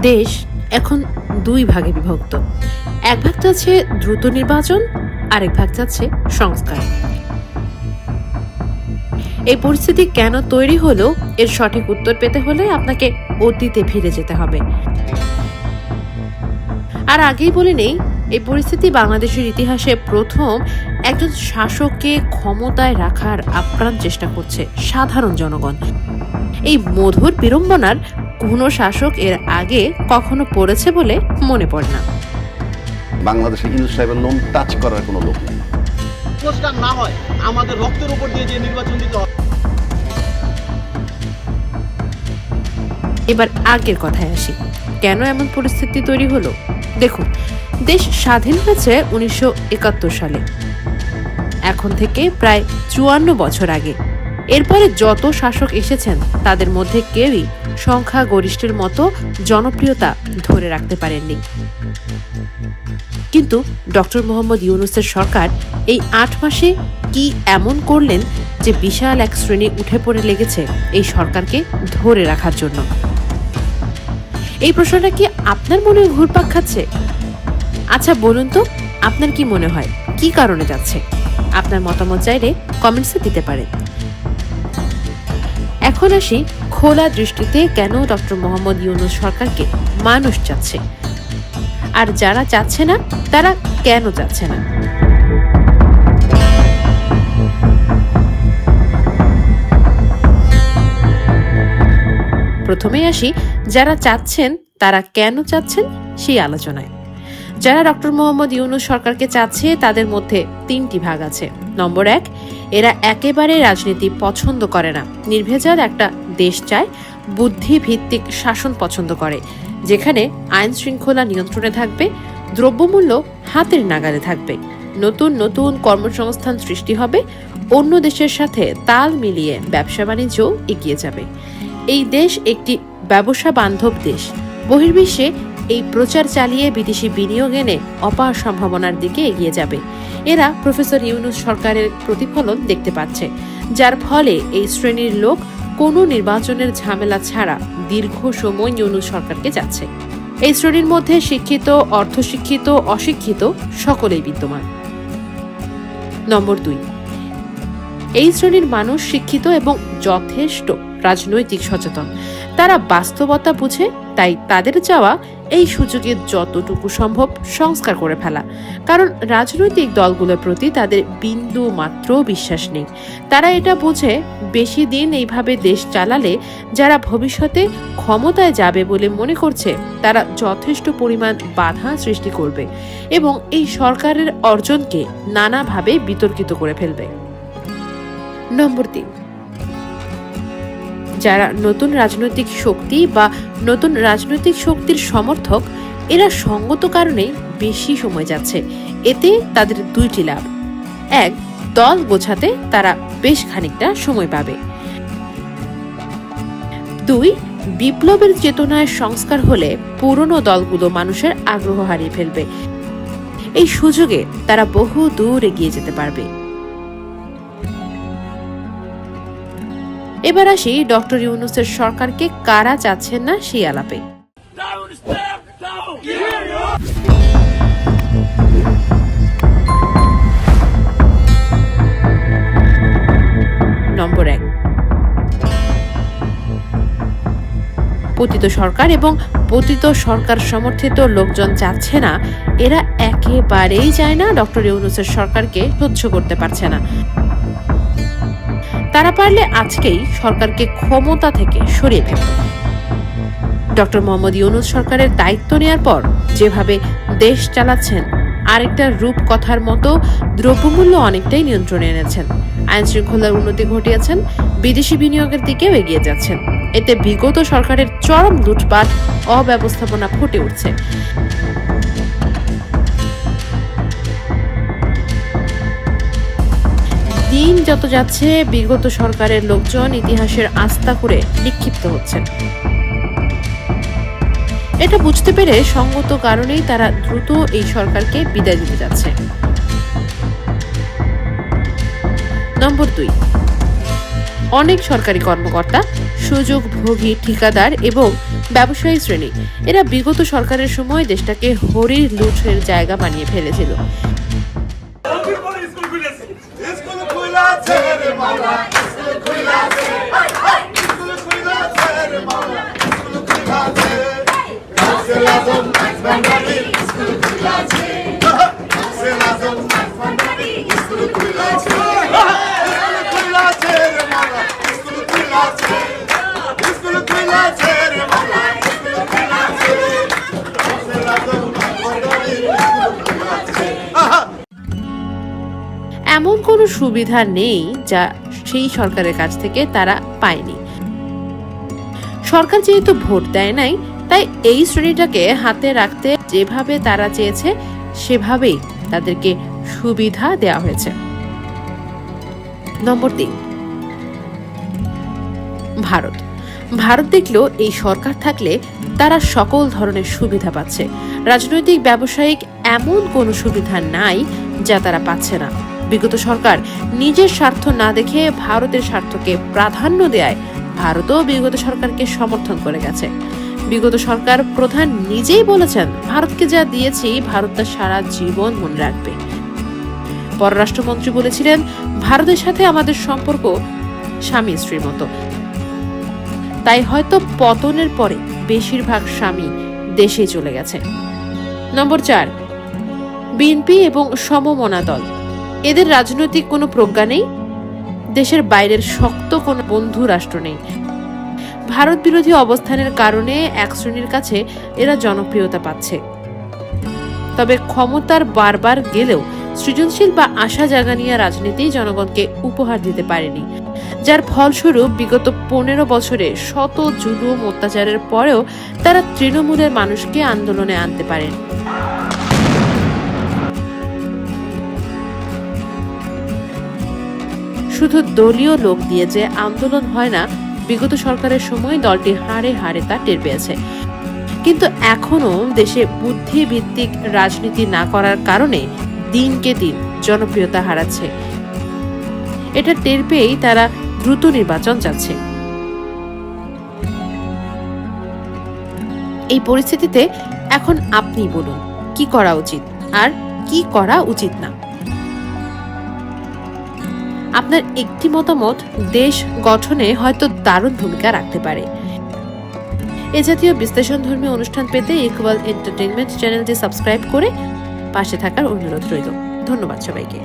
দেশ এখন দুই ভাগে বিভক্ত। এক ভাগ চাচ্ছে দ্রুত নির্বাচন, আরেক ভাগ চাচ্ছে সংস্কার। এই পরিস্থিতি কেন তৈরি হলো, এর সঠিক উত্তর পেতে হলে আপনাকে অতীতে ফিরে যেতে হবে। আর আগেই বলে নেই, এই পরিস্থিতি বাংলাদেশের ইতিহাসে প্রথম একজন শাসককে ক্ষমতায় রাখার আপ্রাণ চেষ্টা করছে সাধারণ জনগণ। এই মধুর বিড়ম্বনার কোনো শাসক এর আগে কখনো পড়েছে বলে মনে পড়ে না। বাংলাদেশে ইউনুস সাহেবের লোন টাচ করার কোনো লোক নেই। না হয় আমাদের রক্তের উপর দিয়ে যে নির্বাচন দিতে হবে। এবার আগের কথায় আসি। কেন এমন পরিস্থিতি তৈরি হলো? দেখুন দেশ স্বাধীন হয়েছে উনিশশো একাত্তর সালে। এখন থেকে প্রায় চুয়ান্ন বছর আগে। এরপরে যত শাসক এসেছেন, তাদের মধ্যে কেউই সংখ্যা গরিষ্ঠের মতো জনপ্রিয়তা ধরে রাখতে পারেননি। কিন্তু ডক্টর মোহাম্মদ ইউনুসের সরকার এই আট মাসে কি এমন করলেন যে বিশাল এক শ্রেণি উঠে পড়ে লেগেছে এই সরকারকে ধরে রাখার জন্য? এই প্রশ্নটা কি আপনার মনে ঘুরপাক খাচ্ছে? আচ্ছা বলুন তো, আপনার কি মনে হয়? কি কারণে যাচ্ছে? আপনার মতামত চাইলে কমেন্টসে দিতে পারেন। এখন আসি খোলা দৃষ্টিতে কেন ডক্টর মোহাম্মদ ইউনুস সরকারকে মানুষ চাচ্ছে? আর যারা চাচ্ছে না, তারা কেন চাচ্ছে না? প্রথমেই আসি, যারা চাচ্ছেন, তারা কেন চাচ্ছেন সেই আলোচনায়। যারা ডক্টর মোহাম্মদ ইউনুস সরকারকে চাচ্ছে, তাদের মধ্যে তিনটি ভাগ আছে। নম্বর এক, এরা একেবারে রাজনীতি পছন্দ করে না। নির্ভেজাল একটা দেশ চায় বুদ্ধি ভিত্তিক শাসন পছন্দ করে, যেখানে আইন শৃঙ্খলা নিয়ন্ত্রণে থাকবে, দ্রব্যমূল্য হাতের নাগালে থাকবে। নতুন নতুন কর্মসংস্থান সৃষ্টি হবে, অন্য দেশের সাথে তাল মিলিয়ে ব্যবসা বাণিজ্য এগিয়ে যাবে। এই দেশ একটি ব্যবসা বান্ধব দেশ। বহির্বিশ্বে এই প্রচার চালিয়ে বিদেশি বিনিয়োগ এনে অপার সম্ভাবনার দিকে এগিয়ে যাবে। এরা প্রফেসর ইউনুস সরকারের প্রতিফলন দেখতে পাচ্ছে, যার ফলে এই শ্রেণির লোক কোনো নির্বাচনের ঝামেলা ছাড়া দীর্ঘ সময় ইউনুস সরকারকে যাচ্ছে। এই শ্রেণির মধ্যে শিক্ষিত, অর্ধশিক্ষিত, অশিক্ষিত সকলেই বিদ্যমান। নম্বর দুই, এই শ্রেণির মানুষ শিক্ষিত এবং যথেষ্ট রাজনৈতিক সচেতন। তারা বাস্তবতা বুঝে তাই তাদের যাওয়া এই সুযোগে যতটুকু সম্ভব সংস্কার করে ফেলা। কারণ রাজনৈতিক দলগুলোর প্রতি তাদের বিন্দু মাত্র বিশ্বাস নেই। তারা এটা বুঝে বেশি দিন এইভাবে দেশ চালালে যারা ভবিষ্যতে ক্ষমতায় যাবে বলে মনে করছে, তারা যথেষ্ট পরিমাণ বাধা সৃষ্টি করবে এবং এই সরকারের অর্জনকে নানাভাবে বিতর্কিত করে ফেলবে। নম্বর তিন। যারা নতুন রাজনৈতিক শক্তি বা নতুন রাজনৈতিক শক্তির সমর্থক, এরা সঙ্গত কারণে বেশি সময় যাচ্ছে। এতে তাদের দুইটি লাভ। এক, দল গোছাতে তারা বেশ খানিকটা সময় পাবে। দুই, বিপ্লবের চেতনায় সংস্কার হলে পুরনো দলগুলো মানুষের আগ্রহ হারিয়ে ফেলবে। এই সুযোগে তারা বহু দূর এগিয়ে যেতে পারবে। এবার আসি ডক্টর ইউনুসের সরকারকে কারা চাচ্ছেন না সেই আলাপে! নম্বর এক। পতিত সরকার এবং পতিত সরকার সমর্থিত লোকজন চাচ্ছে না। এরা একেবারেই চায় না, ডক্টর ইউনুসের সরকারকে সহ্য করতে পারছে না। তারা পারলে আজকেই সরকারকে ক্ষমতা থেকে সরিয়ে ফেলত ডক্টর মোহাম্মদ ইউনুস সরকারের দায়িত্ব নেওয়ার পর যেভাবে দেশ চালাচ্ছেন, আরেকটা রূপ কথার মতো দ্রব্যমূল্য অনেকটাই নিয়ন্ত্রণে এনেছেন। আইন শৃঙ্খলার উন্নতি ঘটিয়েছেন, বিদেশি বিনিয়োগের দিকেও এগিয়ে যাচ্ছেন। এতে বিগত সরকারের চরম লুটপাট, অব্যবস্থাপনা ফুটে উঠছে। দিন যত যাচ্ছে, বিগত সরকারের লোকজন ইতিহাসের আস্থা করে নিক্ষিপ্ত হচ্ছেন। এটা বুঝতে পেরে সঙ্গত কারণেই তারা দ্রুত এই সরকারকে বিদায় দিতে যাচ্ছে। নম্বর দুই। অনেক সরকারি কর্মকর্তা সুযোগ ভোগী ঠিকাদার এবং ব্যবসায়ী শ্রেণি, এরা বিগত সরকারের সময় দেশটাকে হরির লুঠের জায়গা বানিয়ে ফেলেছিল। atarım Allah Kızını kuyuya atarım Hay hay Kızını kuyuya atarım Allah Kızını kuyuya atarım Nasıl lazım ben ben কোনো সুবিধা নেই যা সেই সরকারের কাছ থেকে তারা পায়নি। সরকার যেহেতু ভোট দেয় নাই, তাই এই শ্রেণীটাকে হাতে রাখতে যেভাবে তারা চেয়েছে, সেভাবেই তাদেরকে সুবিধা দেওয়া হয়েছে। নম্বর তিন। ভারত। ভারত দেখল এই সরকার থাকলে তারা সকল ধরনের সুবিধা পাচ্ছে। রাজনৈতিক, ব্যবসায়িক এমন কোনো সুবিধা নাই যা তারা পাচ্ছে না। বিগত সরকার নিজের স্বার্থ না দেখে ভারতের স্বার্থকে প্রাধান্য দেয় ভারতও বিগত সরকারকে সমর্থন করে গেছে। বিগত সরকার প্রধান নিজেই বলেছেন, ভারতকে যা দিয়েছি, ভারত তা সারা জীবন মনে রাখবে। পররাষ্ট্রমন্ত্রী বলেছিলেন, ভারতের সাথে আমাদের সম্পর্ক স্বামী, স্ত্রীর মতো। তাই হয়তো পতনের পরে বেশিরভাগ স্বামী দেশে চলে গেছে। নম্বর চার, বিএনপি এবং সমমনা দল। এদের রাজনৈতিক কোনো প্রজ্ঞা নেই, দেশের বাইরের শক্ত কোনো বন্ধু রাষ্ট্র নেই। ভারত বিরোধী অবস্থানের কারণে এক শ্রেণির কাছে এরা জনপ্রিয়তা পাচ্ছে। তবে ক্ষমতার বারবার গেলেও সৃজনশীল বা আশা জাগানিয়া রাজনীতি জনগণকে উপহার দিতে পারেনি, যার ফলস্বরূপ বিগত পনেরো বছরে শত জুলুম অত্যাচারের পরেও তারা তৃণমূলের মানুষকে আন্দোলনে আনতে পারেন। শুধু দলীয় লোক দিয়ে যে আন্দোলন হয় না, বিগত সরকারের সময় দলটি হাড়ে হাড়ে তা টের পেয়েছে। কিন্তু এখনও দেশে বুদ্ধিভিত্তিক রাজনীতি না করার কারণে দিনকে দিন জনপ্রিয়তা হারাচ্ছে। এটা টের পেয়েই তারা দ্রুত নির্বাচন চাচ্ছে। এই পরিস্থিতিতে এখন আপনি বলুন, কি করা উচিত? আর কি করা উচিত না? আপনার একটি মতামত দেশ গঠনে হয়তো দারুণ ভূমিকা রাখতে পারে। এ জাতীয় বিশ্লেষণ ধর্মী অনুষ্ঠান পেতে ইকুয়াল এন্টারটেনমেন্ট চ্যানেলটি সাবস্ক্রাইব করে পাশে থাকার অনুরোধ রইল। ধন্যবাদ সবাইকে।